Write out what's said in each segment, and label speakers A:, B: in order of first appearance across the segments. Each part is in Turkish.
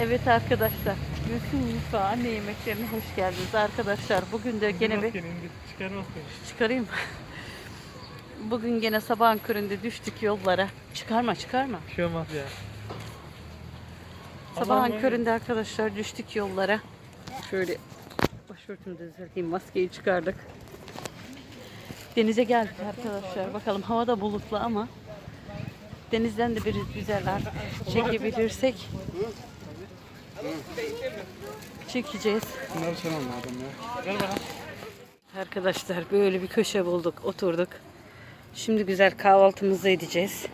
A: Evet arkadaşlar, Gülsün Mutfağı anne yemeklerine hoş geldiniz arkadaşlar. Bugün de gene bir çıkarayım. Bugün gene sabahın köründe düştük yollara. Çıkarma çıkarma.
B: Bir şey olmaz ya.
A: Sabahın köründe arkadaşlar düştük yollara. Şöyle başörtümü de düzelteyim. Maskeyi çıkardık. Denize geldik arkadaşlar. Bakalım hava da bulutlu ama denizden de bir güzel çekebilirsek çekeceğiz.
C: Bunları sen anladın ya.
B: Ver bana.
A: Arkadaşlar böyle bir köşe bulduk, oturduk. Şimdi güzel kahvaltımızı edeceğiz.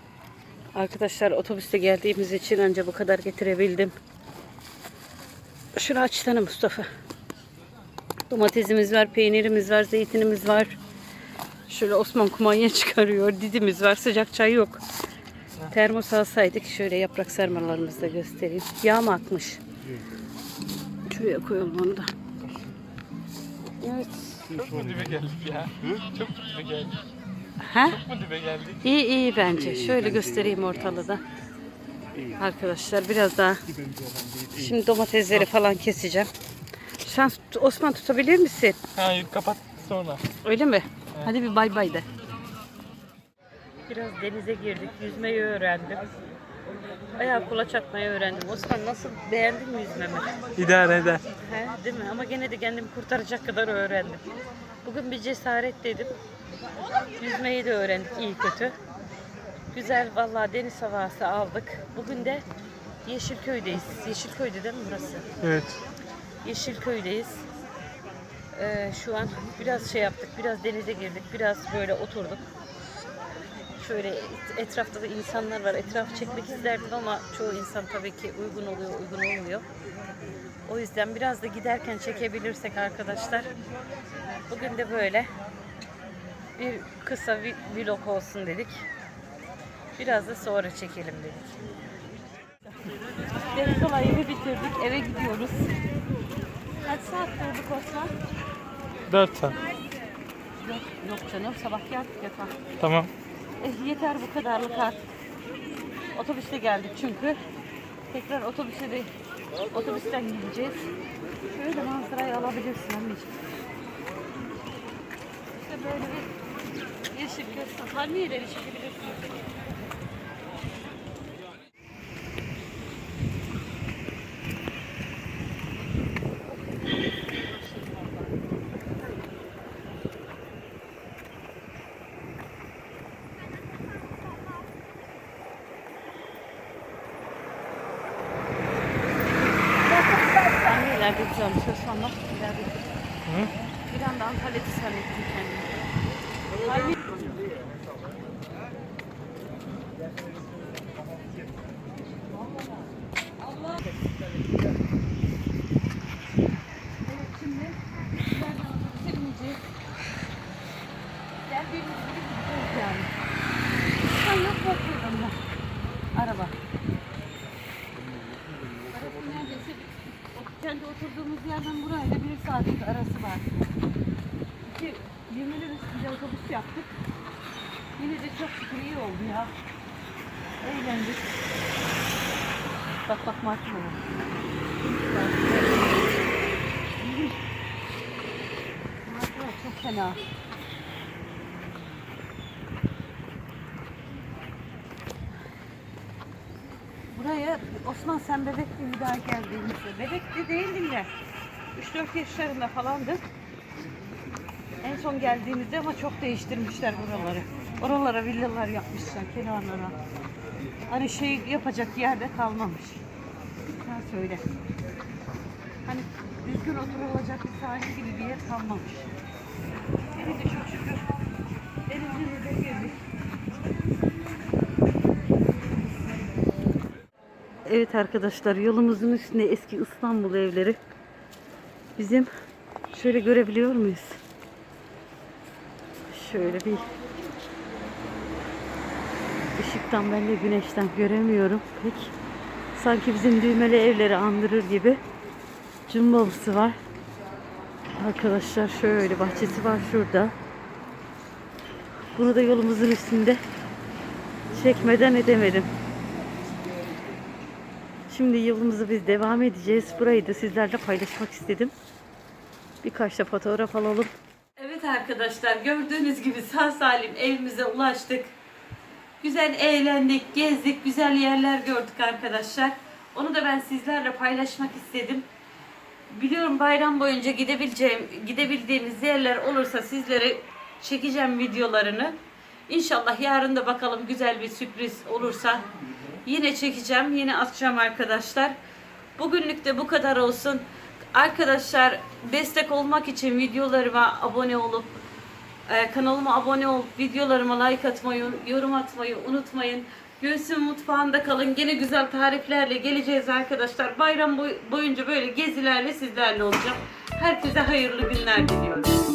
A: Arkadaşlar otobüste geldiğimiz için anca bu kadar getirebildim. Şunu açsana Mustafa. Domatesimiz var, peynirimiz var, zeytinimiz var. Şöyle Osman kumanya çıkarıyor. Didimiz var, sıcak çay yok. Termos alsaydık şöyle yaprak sarmalarımızı da göstereyim. Yağ mı akmış? Şuraya koyalım onu da. Evet.
B: Çok mu dibe geldik ya? Çok mu dibe geldik?
A: Ha?
B: Çok mu dibe geldik?
A: İyi iyi bence. Şöyle göstereyim ortalığı da. Arkadaşlar biraz daha. Şimdi domatesleri falan keseceğim. Sen Osman tutabilir misin?
B: Hayır kapat sonra.
A: Öyle mi? Hadi bir bay bay de. Biraz denize girdik. Yüzmeyi öğrendim. Ayağı kulaç atmayı öğrendim. Osman nasıl beğendin mi yüzmemi?
B: İdare eder.
A: He, değil mi? Ama gene de kendimi kurtaracak kadar öğrendim. Bugün bir cesaret dedim. Yüzmeyi de öğrendik iyi kötü. Güzel vallahi deniz havası aldık. Bugün de Yeşilköy'deyiz. Yeşilköy'de değil mi burası?
B: Evet.
A: Yeşilköy'deyiz. Ee, şu an biraz şey yaptık, biraz denize girdik, biraz böyle oturduk. Şöyle et- etrafta da insanlar var. Etrafı çekmek isterdim ama çoğu insan tabii ki uygun oluyor, uygun olmuyor. O yüzden biraz da giderken çekebilirsek arkadaşlar. Bugün de böyle bir kısa vlog olsun dedik. Biraz da sonra çekelim dedik. Deniz olayını bitirdik. Eve gidiyoruz. Kaç saat durduk Osman?
B: 4 saat.
A: Yok, yok canım. Sabah geldik yatağa.
B: Tamam.
A: Eh, yeter bu kadarlık artık. Otobüste geldik çünkü. Tekrar otobüse de otobüsten gideceğiz. Şöyle manzarayı alabilirsin anneciğim. İşte böyle bir yeşil göster. Palmiyeleri çekebilirsin. Anne ileride güzel bir söz sanmak. İleride
B: Hı?
A: bir anda Antalya'da zannettim kendimi. Palmiye- Evet, şimdi ileriden otobüse bineceğiz. Geldiğimiz gibi gideceğiz yani. Sen yok bakıyorum ben. Araba. Araba neredeyse o- kendi oturduğumuz yerden buraya da bir saatlik arası var. İki, yirmiler üstünde otobüs yaptık. Yine de çok şükür iyi oldu ya. Eğlendik. Bak bak var. Martılar çok fena. Buraya Osman sen bebektin bir daha geldiğimizde. Bebekti değildin de. 3-4 yaşlarında falandı. En son geldiğimizde ama çok değiştirmişler buraları. Oralara villalar yapmışlar kenarlara. Hani şey yapacak yerde kalmamış. Sen söyle. Hani düzgün oturulacak bir sahil gibi bir yer kalmamış. Beni de çok şükür denizimize girdik. Evet arkadaşlar yolumuzun üstünde eski İstanbul evleri. Bizim şöyle görebiliyor muyuz? Şöyle bir ışıktan ben de güneşten göremiyorum pek. Sanki bizim düğmeli evleri andırır gibi. Cumbalısı var. Arkadaşlar şöyle bahçesi var şurada. Bunu da yolumuzun üstünde çekmeden edemedim. Şimdi yolumuza biz devam edeceğiz. Burayı da sizlerle paylaşmak istedim. Birkaç da fotoğraf alalım. Arkadaşlar gördüğünüz gibi sağ salim evimize ulaştık. Güzel eğlendik, gezdik, güzel yerler gördük arkadaşlar. Onu da ben sizlerle paylaşmak istedim. Biliyorum bayram boyunca gidebileceğim, gidebildiğimiz yerler olursa sizlere çekeceğim videolarını. İnşallah yarın da bakalım güzel bir sürpriz olursa yine çekeceğim, yine atacağım arkadaşlar. Bugünlük de bu kadar olsun. Arkadaşlar destek olmak için videolarıma abone olup ee, kanalıma abone olup videolarıma like atmayı, yorum atmayı unutmayın. Göğsüm mutfağında kalın. Gene güzel tariflerle geleceğiz arkadaşlar. Bayram boy- boyunca böyle gezilerle sizlerle olacağım. Herkese hayırlı günler diliyorum.